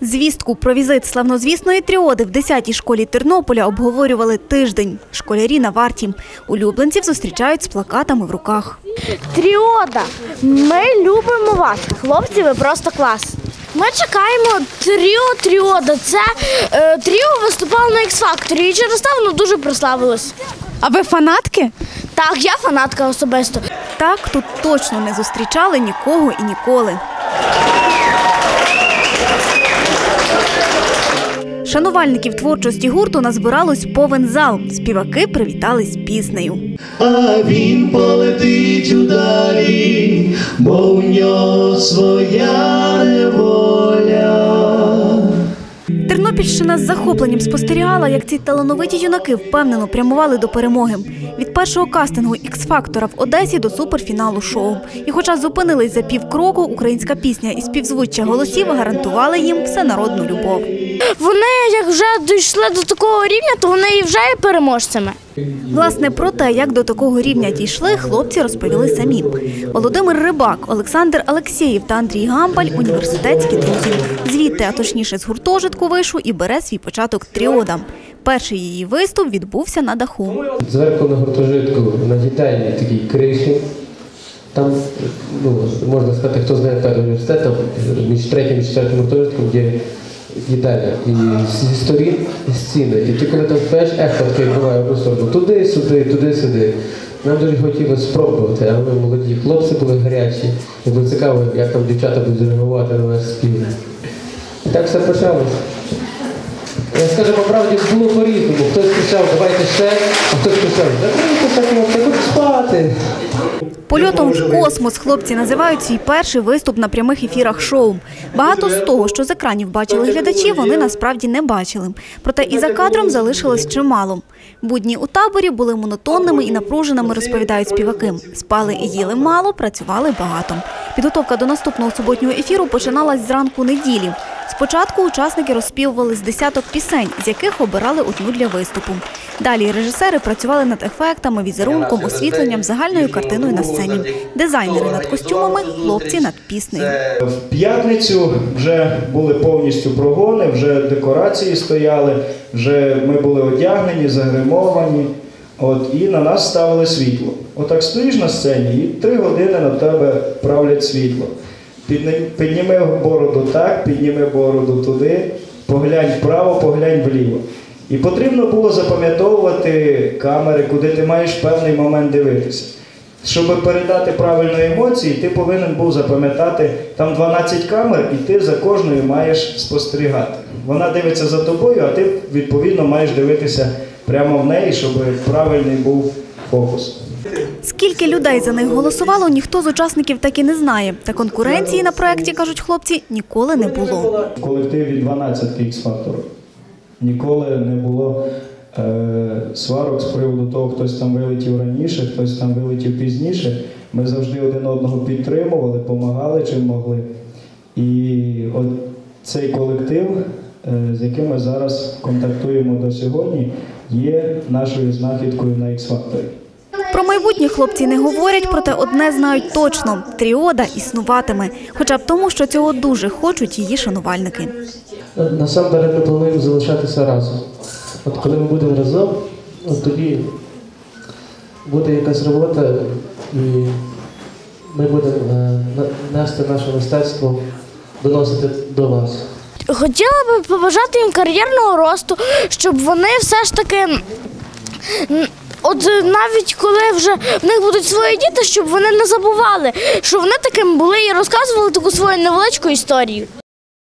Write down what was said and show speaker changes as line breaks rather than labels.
Звістку про візит славнозвісної тріоди в 10-й школі Тернополя обговорювали тиждень. Школярі на варті. Улюбленців зустрічають з плакатами в руках.
Тріода, ми любимо вас. Хлопці, ви просто клас. Ми чекаємо Тріо Тріода. Це е, Тріо виступало на X-Factor і через те воно дуже прославилось.
А ви фанатки?
Так, я фанатка особисто.
Так тут точно не зустрічали нікого і ніколи. Шанувальників творчості гурту назбиралось повен зал. Співаки привітались піснею.
а він полетить удалі, бо в нього своя неволя.
Тернопільщина з захопленням спостерігала, як ці талановиті юнаки впевнено прямували до перемоги. Від першого кастингу X-фактора в Одесі до суперфіналу шоу. І хоча зупинились за півкроку, українська пісня і співзвуччя голосів гарантували їм всенародну любов.
Вони як вже дійшли до такого рівня, то вони і вже є переможцями.
Власне, про те, як до такого рівня дійшли, хлопці розповіли самі. Володимир Рибак, Олександр Алексєєв та Андрій Гамбаль – університетські друзі. Звідти, а точніше з гуртожитку вишу і бере свій початок тріода. Перший її виступ відбувся на даху.
Зверху на гуртожитку на дітей такій криші. Там, ну, можна сказати, хто знає університет, там між третім і четвертим гуртожитком є їдальня. І зі сторін і стіни. І ти коли там впеш, ехо таке буває сторону. Туди-сюди, туди-сюди. Нам дуже хотілося спробувати, а ми молоді хлопці були гарячі. І було цікаво, як там дівчата будуть реагувати на наш спів. І так все почалося. Я скажу по правді, було по-різному. Хтось кричав, давайте ще, а хтось кричав, закрийте так, я спати.
Польотом в космос хлопці називають свій перший виступ на прямих ефірах шоу. Багато з того, що з екранів бачили глядачі, вони насправді не бачили. Проте і за кадром залишилось чимало. Будні у таборі були монотонними і напруженими, розповідають співаки. Спали і їли мало, працювали багато. Підготовка до наступного суботнього ефіру починалась зранку неділі. Спочатку учасники розспівували з десяток пісень, з яких обирали одну для виступу. Далі режисери працювали над ефектами, візерунком, освітленням, загальною картиною на сцені. Дизайнери над костюмами, хлопці над піснею.
В п'ятницю вже були повністю прогони, вже декорації стояли, вже ми були одягнені, загримовані. От, і на нас ставили світло. Отак стоїш на сцені і три години на тебе правлять світло. Підніми бороду так, підніми бороду туди, поглянь вправо, поглянь вліво. І потрібно було запам'ятовувати камери, куди ти маєш певний момент дивитися. Щоб передати правильні емоції, ти повинен був запам'ятати там 12 камер, і ти за кожною маєш спостерігати. Вона дивиться за тобою, а ти відповідно маєш дивитися прямо в неї, щоб правильний був фокус.
Скільки людей за них голосувало, ніхто з учасників так і не знає. Та конкуренції на проєкті, кажуть хлопці, ніколи не було.
Колективі 12 x фактору Ніколи не було е, сварок з приводу того, хтось там вилетів раніше, хтось там вилетів пізніше. Ми завжди один одного підтримували, допомагали чим могли. І от цей колектив, е, з яким ми зараз контактуємо до сьогодні, є нашою знахідкою на X-Factor.
Про майбутнє хлопці не говорять, проте одне знають точно – тріода існуватиме. Хоча б тому, що цього дуже хочуть її шанувальники.
Насамперед ми плануємо залишатися разом. От коли ми будемо разом, от тоді буде якась робота, і ми будемо е, нести наше мистецтво, доносити до вас.
Хотіла би побажати їм кар'єрного росту, щоб вони все ж таки. От навіть коли вже в них будуть свої діти, щоб вони не забували, що вони такими були і розказували таку свою невеличку історію.